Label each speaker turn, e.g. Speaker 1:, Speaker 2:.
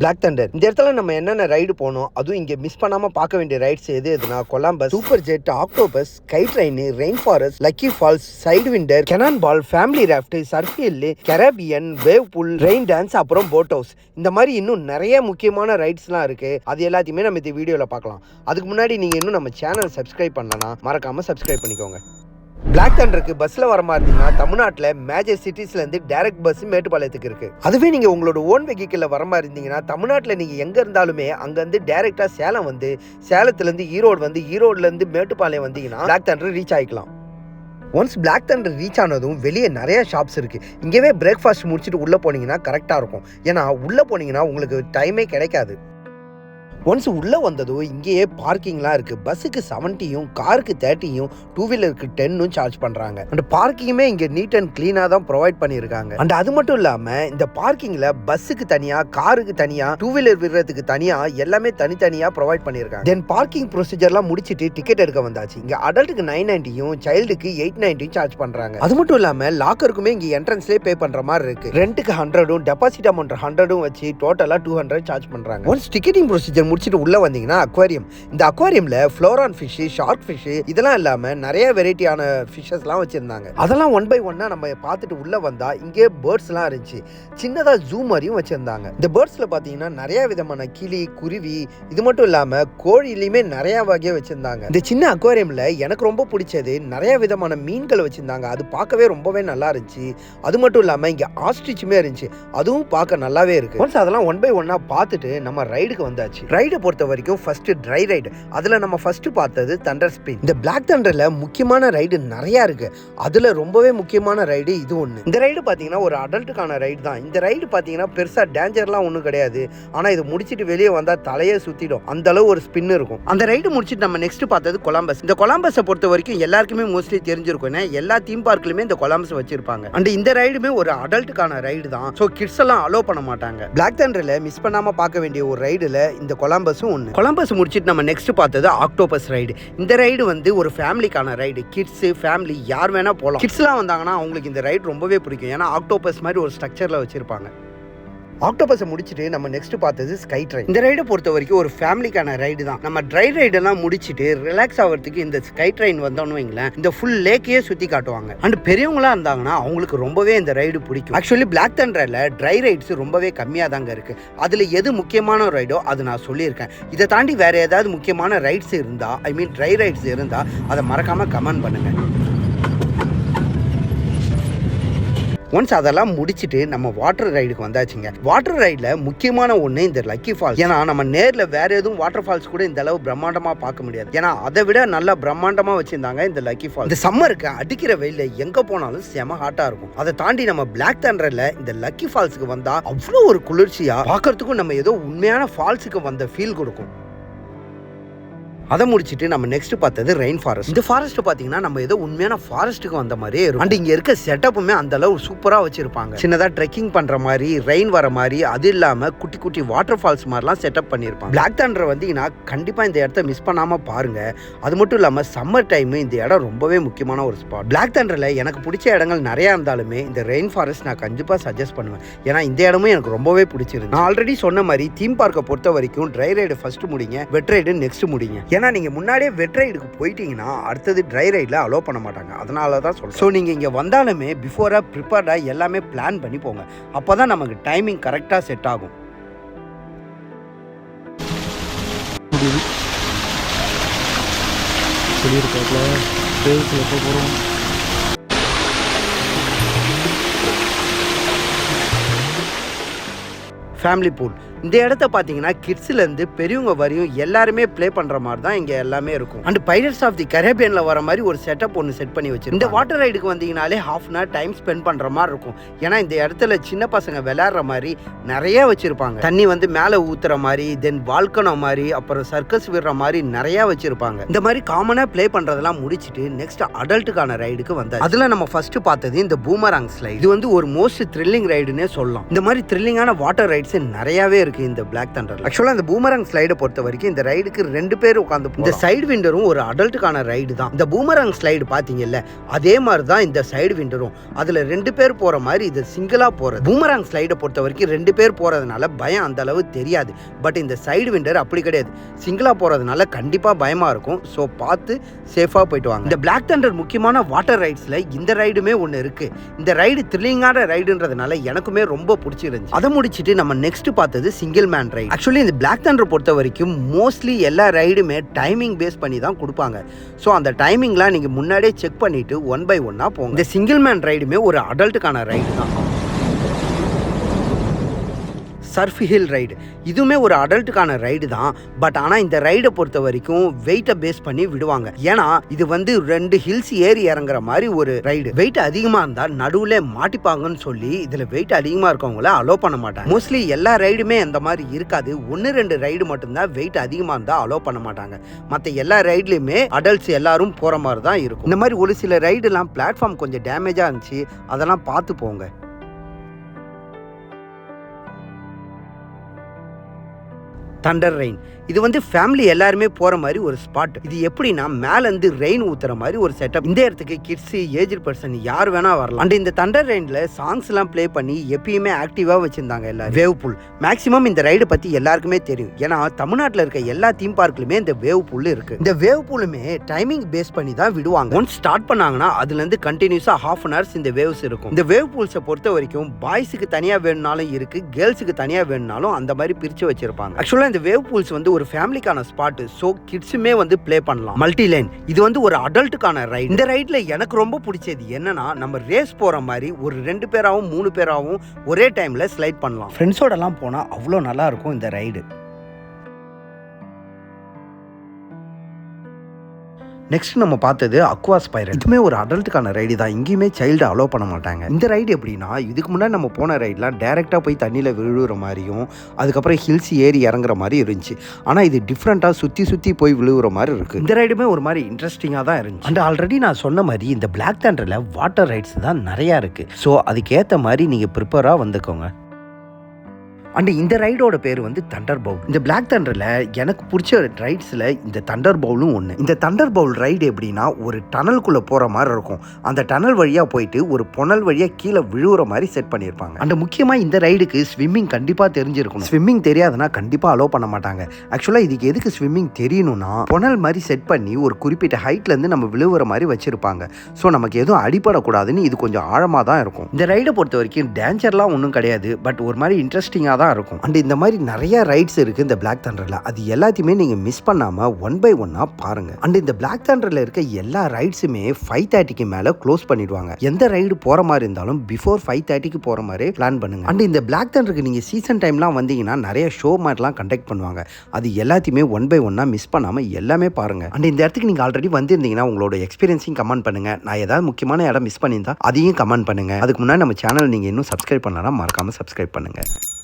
Speaker 1: Black Thunder இந்த இடத்துல நம்ம என்னென்ன ரைடு போனோம் அதுவும் இங்கே மிஸ் பண்ணாமல் பார்க்க வேண்டிய ரைட்ஸ் எது எதுனா கொலாம்பஸ் சூப்பர் ஜெட் ஆக்டோபஸ் கை train rain forest lucky falls sidewinder cannonball family raft சர்ஃபியல் Caribbean wave pool rain dance அப்புறம் போட் ஹவுஸ் இந்த மாதிரி இன்னும் நிறைய முக்கியமான ரைட்ஸ்லாம் இருக்கு. அது எல்லாத்தையுமே நம்ம இந்த வீடியோவில் பார்க்கலாம். அதுக்கு முன்னாடி நீங்கள் இன்னும் நம்ம சேனல் சப்ஸ்கிரைப் பண்ணலன்னா மறக்காமல் சப்ஸ்கிரைப் பண்ணிக்கோங்க. பிளாக் தண்டருக்கு பஸ்ஸில் வர மாதிரி இருந்தீங்கன்னா தமிழ்நாட்டில் மேஜர் சிட்டிஸ்லேருந்து டைரக்ட் பஸ் மேட்டுப்பாளையத்துக்கு இருக்கு. அதுவே நீங்கள் உங்களோட ஓன் வெஹிக்கிளில் வர மாதிரி இருந்தீங்கன்னா தமிழ்நாட்டில் நீங்கள் எங்கே இருந்தாலுமே அங்கேருந்து டேரெக்டாக சேலம் வந்து சேலத்துலேருந்து ஈரோடு வந்து ஈரோடுலேருந்து மேட்டுப்பாளையம் வந்தீங்கன்னா பிளாக் தண்டர் ரீச் ஆகிக்கலாம் ஒன்ஸ் பிளாக் தண்டர் ரீச் ஆனதும் வெளியே நிறைய ஷாப்ஸ் இருக்குது இங்கேவே பிரேக்ஃபாஸ்ட் முடிச்சுட்டு உள்ளே போனீங்கன்னா கரெக்டாக இருக்கும். ஏன்னா உள்ளே போனீங்கன்னா உங்களுக்கு டைமே கிடைக்காது. ஒன்ஸ் உள்ளே வந்ததும் இங்கேயே பார்க்கிங்லாம் இருக்குது பஸ்ஸுக்கு செவன்ட்டியும் காருக்கு தேர்ட்டியும் டூ வீலருக்கு டென்னும் சார்ஜ் பண்ணுறாங்க அண்ட் பார்க்கிங்குமே இங்கே நீட் அண்ட் க்ளீனாக தான் ப்ரொவைட் பண்ணியிருக்காங்க அண்ட் அது மட்டும் இல்லாமல் இந்த பார்க்கிங்கில் பஸ்ஸுக்கு தனியாக காருக்கு தனியாக டூ வீலர் விடுறதுக்கு தனியாக எல்லாமே தனித்தனியாக ப்ரொவைட் பண்ணியிருக்காங்க தென் பார்க்கிங் ப்ரொசீஜர்லாம் முடிச்சுட்டு டிக்கெட் எடுக்க வந்தாச்சு. இங்கே அடல்ட்டுக்கு நைன் நைன்ட்டியும் சைல்டுக்கு எயிட் நைன்ட்டியும் சார்ஜ் பண்ணுறாங்க அது மட்டும் இல்லாமல் லாக்கருக்குமே இங்கே என்ட்ரன்ஸ்லேயே பே பண்ணுற மாதிரி இருக்குது ரெண்ட்டுக்கு ஹண்ட்ரடும் டெபாசிட் அமௌண்ட் ஹண்ட்ரடும் வச்சு டோட்டலாக டூ ஹண்ட்ரட் சார்ஜ் பண்ணுறாங்க ஒன்ஸ் டிக்கெட்டிங் ப்ரொசீஜர் முடிச்சுட்டு உள்ளே வந்தீங்கன்னா அக்வாரியம் இந்த அக்வாரியமில் ஃப்ளோரான் ஃபிஷ்ஷு ஷார்க் ஃபிஷ்ஷு இதெல்லாம் இல்லாமல் நிறைய வெரைட்டியான ஃபிஷ்ஷஸ்லாம் வச்சுருந்தாங்க. அதெல்லாம் ஒன் பை ஒன்னாக நம்ம பார்த்துட்டு உள்ளே வந்தால் இங்கே பேர்ட்ஸ்லாம் இருந்துச்சு. சின்னதாக ஜூ மாதிரியும் வச்சிருந்தாங்க. இந்த பேர்ட்ஸில் பார்த்தீங்கன்னா நிறைய விதமான கிளி குருவி இது மட்டும் இல்லாமல் கோழிலையுமே நிறையா வகையை வச்சுருந்தாங்க. இந்த சின்ன அக்வாரியமில் எனக்கு ரொம்ப பிடிச்சது நிறைய விதமான மீன்கள் வச்சுருந்தாங்க. அது பார்க்கவே ரொம்பவே நல்லா இருந்துச்சு. அது மட்டும் இல்லாமல் இங்கே ஆஸ்ட்ரிச்சுமே இருந்துச்சு. அதுவும் பார்க்க நல்லாவே இருக்குது ஒன்ஸ் அதெல்லாம் ஒன் பை ஒன்னாக பார்த்துட்டு நம்ம ரைடுக்கு வந்தாச்சு. ரைடை பொறுத்த வரைக்கும் ஃபஸ்ட்டு ட்ரை ரைடு அதில் நம்ம ஃபஸ்ட்டு பார்த்தது தண்டர் ஸ்பின் இந்த பிளாக் தண்டரில் முக்கியமான ரைடு நிறையா இருக்குது அதில் ரொம்பவே முக்கியமான ரைடு இது ஒன்று இந்த ரைடு பார்த்தீங்கன்னா ஒரு அடல்ட்டுக்கான ரைடு தான். இந்த ரைடு பார்த்தீங்கன்னா பெருசாக டேஞ்சர்லாம் ஒன்றும் கிடையாது. ஆனால் இது முடிச்சிட்டு வெளியே வந்தால் தலையே சுற்றிடும் அந்த அளவு ஒரு ஸ்பின் இருக்கும். அந்த ரைடு முடிச்சுட்டு நம்ம நெக்ஸ்ட் பார்த்தது கொலம்பஸ் இந்த கொலம்பஸை பொறுத்த வரைக்கும் எல்லாருக்குமே மோஸ்ட்லி தெரிஞ்சிருக்கும். ஏன்னா எல்லா தீம் பார்க்லையுமே இந்த கொலம்பஸ் வச்சிருப்பாங்க. அண்ட் இந்த ரைடுமே ஒரு அடல்ட்டுக்கான ரைடு தான். ஸோ கிட்ஸ் எல்லாம் அலோவ் பண்ண மாட்டாங்க. பிளாக் தண்டரில் மிஸ் பண்ணாமல் பார்க்க வேண்டிய ஒரு ரைடில் இந்த கொலம்பஸும் ஒன்று கொலம்பஸ் முடிச்சிட்டு நம்ம நெக்ஸ்ட் பார்த்தது ஆக்டோபஸ் ரைடு இந்த ரைடு வந்து ஒரு ஃபேமிலிக்கான ரைடு கிட்ஸு ஃபேமிலி யார் வேணால் போகலாம் கிட்ஸ்லாம் வந்தாங்கன்னா அவங்களுக்கு இந்த ரைடு ரொம்பவே பிடிக்கும். ஏன்னா ஆக்டோபஸ் மாதிரி ஒரு ஸ்ட்ரக்சரில் வச்சுருப்பாங்க. ஆக்டோபஸை முடிச்சுட்டு நம்ம நெக்ஸ்ட் பார்த்தது ஸ்கை ட்ரெயின் இந்த ரைடை பொறுத்த வரைக்கும் ஒரு ஃபேமிலிக்கான ரைடு தான். நம்ம ட்ரை ரைடெல்லாம் முடிச்சுட்டு ரிலாக்ஸ் ஆகிறதுக்கு இந்த ஸ்கை ட்ரெயின் வந்தோம்னு வைங்களேன் இந்த ஃபுல் லேக்கையே சுற்றி காட்டுவாங்க. அண்ட் பெரியவங்களா இருந்தாங்கன்னா அவங்களுக்கு ரொம்பவே இந்த ரைடு பிடிக்கும். ஆக்சுவலி பிளாக் தண்டரில் ட்ரை ரைட்ஸ் ரொம்பவே கம்மியாக தாங்க இருக்குது அதில் எது முக்கியமான ரைடோ அது நான் சொல்லியிருக்கேன். இதை தாண்டி வேறு ஏதாவது முக்கியமான ரைட்ஸ் இருந்தால் ஐ மீன் ட்ரை ரைட்ஸ் இருந்தால் அதை மறக்காமல் கமெண்ட் பண்ணுங்கள் ஒன்ஸ் அதெல்லாம் முடிச்சுட்டு நம்ம வாட்டர் ரைடுக்கு வந்தாச்சுங்க. வாட்டர் ரைடில் முக்கியமான ஒன்று இந்த லக்கி ஃபால்ஸ் ஏன்னா நம்ம நேரில் வேற எதுவும் வாட்டர் ஃபால்ஸ் கூட இந்த அளவு பிரம்மாண்டமாக பார்க்க முடியாது. ஏன்னா அதை விட நல்லா பிரம்மாண்டமாக வச்சிருந்தாங்க இந்த லக்கி ஃபால்ஸ் இந்த சம்மருக்கு அடிக்கிற வெயிலில் எங்கே போனாலும் செம ஹாட்டாக இருக்கும். அதை தாண்டி நம்ம பிளாக் தண்டரில் இந்த லக்கி ஃபால்ஸுக்கு வந்தால் அவ்வளோ ஒரு குளிர்ச்சியாக பார்க்கறதுக்கும் நம்ம ஏதோ உண்மையான ஃபால்ஸுக்கு வந்த ஃபீல் கொடுக்கும். அதை முடிச்சுட்டு நம்ம நெக்ஸ்ட் பார்த்தது ரெயின் ஃபாரஸ்ட் இந்த ஃபாரஸ்ட் பார்த்தீங்கன்னா நம்ம ஏதோ உண்மையான ஃபாரஸ்ட்டுக்கு வந்த மாதிரியே இருக்கும். அண்ட் இங்கே இருக்க செட்டப்புமே அந்த அளவு சூப்பராக வச்சிருப்பாங்க. சின்னதாக ட்ரெக்கிங் பண்ணுற மாதிரி ரெயின் வர மாதிரி அது இல்லாமல் குட்டி குட்டி வாட்டர் ஃபால்ஸ் மாதிரிலாம் செட்டப் பண்ணியிருப்பாங்க பிளாக் தண்டர் வந்தீங்கன்னா கண்டிப்பாக இந்த இடத்த மிஸ் பண்ணாமல் பாருங்க. அது மட்டும் இல்லாமல் சம்மர் டைம் இந்த இடம் ரொம்பவே முக்கியமான ஒரு ஸ்பாட் பிளாக் தண்டரில் எனக்கு பிடிச்ச இடங்கள் நிறையா இருந்தாலுமே இந்த ரெயின் ஃபாரஸ்ட் நான் கண்டிப்பாக சஜஸ்ட் பண்ணுவேன். ஏன்னா இந்த இடமும் எனக்கு ரொம்பவே பிடிச்சிருக்கு நான் ஆல்ரெடி சொன்ன மாதிரி தீம் பார்க்கை பொறுத்த வரைக்கும் ட்ரை ரைடு ஃபர்ஸ்ட் முடிங்க வெட் ரைடு நெக்ஸ்ட் முடிங்க. ஏன்னா நீங்கள் முன்னாடியே வெட் ரைடுக்கு போயிட்டீங்கன்னா அடுத்தது ட்ரை ரைடில் அலோவ் பண்ண மாட்டாங்க. அதனால தான் சொல்கிறேன் ஸோ நீங்கள் இங்கே வந்தாலுமே பிஃபோராக ப்ரிப்பேர்டாக எல்லாமே பிளான் பண்ணி போங்க. அப்போ தான் நமக்கு டைமிங் கரெக்டாக செட் ஆகும்.
Speaker 2: சொல்லியிருக்காப்புல தேவத்தில் எப்போ போகிறோம்
Speaker 1: ஃபேமிலி பூல் இந்த இடத்த பார்த்தீங்கன்னா கிட்ஸ்லேருந்து பெரியவங்க வரையும் எல்லாருமே ப்ளே பண்ணுற மாதிரி தான் இங்கே எல்லாமே இருக்கும். அண்ட் பைரட்ஸ் ஆஃப் தி கரேபியனில் வர மாதிரி ஒரு செட்டப் ஒன்று செட் பண்ணி வச்சு இந்த வாட்டர் ரைடுக்கு வந்தீங்கனாலே half an hour time spend பண்ணுற மாதிரி இருக்கும். ஏன்னா இந்த இடத்துல சின்ன பசங்க விளையாடுற மாதிரி நிறைய வச்சுருப்பாங்க. தண்ணி வந்து மேலே ஊற்றுற மாதிரி தென் வால்கனோ மாதிரி அப்புறம் சர்க்கஸ் விடுற மாதிரி நிறைய வச்சுருப்பாங்க. இந்த மாதிரி காமனாக ப்ளே பண்ணுறதெல்லாம் முடிச்சுட்டு நெக்ஸ்ட் அடல்ட்டுக்கான ரைடுக்கு வந்தாச்சு. அதில் நம்ம ஃபர்ஸ்ட் பார்த்தது இந்த பூமராங் ஸ்லைட் இது வந்து ஒரு மோஸ்ட் த்ரில்லிங் ரைடுன்னே சொல்லலாம். இந்த மாதிரி த்ரில்லிங்கான வாட்டர் ரைட்ஸ் நிறையாவே இருக்கு. இருக்கு இந்த பிளாக் தண்டர் ஆக்சுவலாக இந்த பூமரங் ஸ்லைடை பொறுத்த வரைக்கும் இந்த ரைடுக்கு ரெண்டு பேர் உட்காந்து இந்த சைடு விண்டரும் ஒரு அடல்ட்டுக்கான ரைடு தான். இந்த பூமரங் ஸ்லைடு பார்த்தீங்கல்ல அதே மாதிரி தான் இந்த சைடு விண்டரும் அதில் ரெண்டு பேர் போகிற மாதிரி இது சிங்கிளாக போகிறது பூமரங் ஸ்லைடை பொறுத்த வரைக்கும் ரெண்டு பேர் போகிறதுனால பயம் அந்த அளவு தெரியாது. பட் இந்த சைடு விண்டர் அப்படி கிடையாது. சிங்கிளாக போகிறதுனால கண்டிப்பாக பயமாக இருக்கும். ஸோ பார்த்து சேஃபாக போயிட்டு வாங்க. இந்த பிளாக் தண்டர் முக்கியமான வாட்டர் ரைட்ஸில் இந்த ரைடுமே ஒன்று இருக்குது இந்த ரைடு த்ரில்லிங்கான ரைடுன்றதுனால எனக்குமே ரொம்ப பிடிச்சிருந்துச்சு. அதை முடிச்சுட்டு நம்ம நெக்ஸ்ட் பார்த்தது சிங்கிள் மேன் ரைட் ஆக்சுவலி இந்த பிளாக் தண்டர் பொறுத்த வரைக்கும் மோஸ்ட்லி எல்லா ரைடுமே டைமிங் பேஸ் பண்ணி தான் கொடுப்பாங்க. ஸோ அந்த டைமிங்லாம் நீங்கள் முன்னாடியே செக் பண்ணிவிட்டு ஒன் பை ஒன்னாக போங்க. இந்த சிங்கிள் மேன் ரைடுமே ஒரு அடல்ட்டுக்கான ரைடு தான். Surf hill ride. இதுவுமே ஒரு அடல்ட்டுக்கான ரைடு தான். பட் ஆனால் இந்த ரைடை பொறுத்த வரைக்கும் வெயிட்டை பேஸ் பண்ணி விடுவாங்க. ஏன்னா இது வந்து ரெண்டு ஹில்ஸ் ஏறி இறங்குற மாதிரி ஒரு ரைடு. வெயிட் அதிகமாக இருந்தால் நடுவில் மாட்டிப்பாங்கன்னு சொல்லி இதில் வெயிட் அதிகமாக இருக்கவங்கள அலோ பண்ண மாட்டாங்க. மோஸ்ட்லி எல்லா ரைடுமே அந்த மாதிரி இருக்காது. ஒன்று ரெண்டு ரைடு மட்டும்தான் வெயிட் அதிகமாக இருந்தால் அலோ பண்ண மாட்டாங்க. மற்ற எல்லா ரைட்லையுமே அடல்ட்ஸ் எல்லாரும் போகிற மாதிரி தான் இருக்கும். இந்த மாதிரி ஒரு சில ரைடுலாம் பிளாட்ஃபார்ம் கொஞ்சம் டேமேஜாக இருந்துச்சு. அதெல்லாம் பார்த்து போங்க. தண்டர் ரெயின் இது வந்து ஃபேமிலி எல்லாருமே போகிற மாதிரி ஒரு ஸ்பாட் இது எப்படின்னா மேலேருந்து ரெயின் ஊத்துற மாதிரி ஒரு செட்டப் இந்த இடத்துக்கு கிட்ஸு ஏஜ் பர்சன் யார் வேணா வரலாம். அண்ட் இந்த தண்டர் ரெயினில் சாங்ஸ்லாம் ப்ளே பண்ணி எப்பயுமே ஆக்டிவாக வச்சுருந்தாங்க எல்லாரும். வேவ் புல் மேக்ஸிமம் இந்த ரைடு பற்றி எல்லாருக்குமே தெரியும். ஏன்னா தமிழ்நாட்டில் இருக்க எல்லா தீம் பார்க்லையுமே இந்த வேவ் புல் இருக்குது இந்த வேவ் புல்லுமே டைமிங் பேஸ் பண்ணி தான் விடுவாங்க. ஒன்ஸ் ஸ்டார்ட் பண்ணாங்கன்னா அதுலேருந்து கண்டினியூஸாக ஹாஃப் அன் ஹவர்ஸ் இந்த வேவ்ஸ் இருக்கும். இந்த வேவ் பூல்ஸை பொறுத்த வரைக்கும் பாய்ஸுக்கு தனியாக வேணும்னாலும் இருக்குது கேர்ள்ஸுக்கு தனியாக வேணும்னாலும் அந்த மாதிரி பிரித்து வச்சிருப்பாங்க. ஆக்சுவலாக இந்த வேவ் பூல்ஸ் வந்து ஒரு ஃபேமிலிக்கான ஸ்பாட். ஸோ கிட்ஸுமே வந்து ப்ளே பண்ணலாம். மல்டி லைன் இது வந்து ஒரு அடல்ட்டுக்கான ரைட் இந்த ரைடில் எனக்கு ரொம்ப பிடிச்சது என்னன்னா நம்ம ரேஸ் போகிற மாதிரி ஒரு ரெண்டு பேராகவும் மூணு பேராகவும் ஒரே டைமில் ஸ்லைட் பண்ணலாம். ஃப்ரெண்ட்ஸோடலாம் போனால் அவ்வளோ நல்லா இருக்கும் இந்த ரைடு நெக்ஸ்ட் நம்ம பார்த்தது அக்வாஸ் பைரட் இதுவுமே ஒரு அடல்ட்டுக்கான ரைடு தான். இங்கேயுமே சைல்டு அலோவ் பண்ண மாட்டாங்க. இந்த ரைடு எப்படின்னா இதுக்கு முன்னாடி நம்ம போன ரைட்லாம் டேரெக்டாக போய் தண்ணியில் விழுகிற மாதிரியும் அதுக்கப்புறம் ஹில்ஸ் ஏறி இறங்குற மாதிரி இருந்துச்சு. ஆனால் இது டிஃப்ரெண்ட்டாக சுற்றி சுற்றி போய் விழுகிற மாதிரி இருக்குது இந்த ரைடுமே ஒரு மாதிரி இன்ட்ரெஸ்டிங்காக தான் இருந்துச்சு. அண்ட் ஆல்ரெடி நான் சொன்ன மாதிரி இந்த பிளாக் தண்டரில் வாட்டர் ரைட்ஸ் தான் நிறையா இருக்குது ஸோ அதுக்கேற்ற மாதிரி நீங்கள் ப்ரிப்பராக வந்துக்கோங்க. அண்ட் இந்த ரைடோட பேர் வந்து தண்டர் பவுல் இந்த பிளாக் தண்டரில் எனக்கு பிடிச்ச ரைட்ஸில் இந்த தண்டர் பவுலும் ஒன்று இந்த தண்டர் பவுல் ரைடு எப்படின்னா ஒரு டனலுக்குள்ளே போகிற மாதிரி இருக்கும். அந்த டனல் வழியாக போயிட்டு ஒரு புனல் வழியாக கீழே விழுகிற மாதிரி செட் பண்ணியிருப்பாங்க. அண்ட் முக்கியமாக இந்த ரைடுக்கு ஸ்விம்மிங் கண்டிப்பாக தெரிஞ்சிருக்கும் ஸ்விம்மிங் தெரியாதுன்னா கண்டிப்பாக அலோவ் பண்ண மாட்டாங்க. ஆக்சுவலாக இதுக்கு எதுக்கு ஸ்விம்மிங் தெரியணும்னா புனல் மாதிரி செட் பண்ணி ஒரு குறிப்பிட்ட ஹைட்லேருந்து நம்ம விழுகிற மாதிரி வச்சுருப்பாங்க. ஸோ நமக்கு எதுவும் அடிப்படக்கூடாதுன்னு இது கொஞ்சம் ஆழமாக தான் இருக்கும். இந்த ரைடை பொறுத்த வரைக்கும் டேஞ்சர்லாம் ஒன்றும் கிடையாது. பட் ஒரு மாதிரி இன்ட்ரெஸ்டிங்காக தான் இருக்கும். அண்ட் இந்த மாதிரி நிறைய ரைட்ஸ் இருக்குது இந்த பிளாக் தண்டரில் அது எல்லாத்தையுமே நீங்கள் மிஸ் பண்ணாமல் ஒன் பை ஒன்னாக பாருங்கள் அண்ட் இந்த பிளாக் தண்டரில் இருக்க எல்லா ரைட்ஸுமே ஃபைவ் தேர்ட்டிக்கு மேலே க்ளோஸ் பண்ணிடுவாங்க. எந்த ரைடு போகிற மாதிரி இருந்தாலும் பிஃபோர் ஃபைவ் தேர்ட்டிக்கு போகிற மாதிரி பிளான் பண்ணுங்க. அண்ட் இந்த பிளாக் தண்டருக்கு நீங்கள் சீசன் டைம்லாம் வந்தீங்கன்னா நிறைய ஷோ மாதிரிலாம் கண்டக்ட் பண்ணுவாங்க. அது எல்லாத்தையுமே ஒன் பை ஒன்னாக மிஸ் பண்ணாமல் எல்லாமே பாருங்கள் அண்ட் இந்த இடத்துக்கு நீங்கள் ஆல்ரெடி வந்திருந்தீங்கன்னா உங்களோட எக்ஸ்பீரியன்ஸையும் கமெண்ட் பண்ணுங்கள் நான் ஏதாவது முக்கியமான இடம் மிஸ் பண்ணியிருந்தா அதையும் கமெண்ட் பண்ணுங்கள் அதுக்கு முன்னாடி நம்ம சேனல் நீங்கள் இன்னும் சப்ஸ்கிரைப் பண்ணலாம் மறக்காமல் சப்ஸ்கிரைப் பண்ணுங்கள்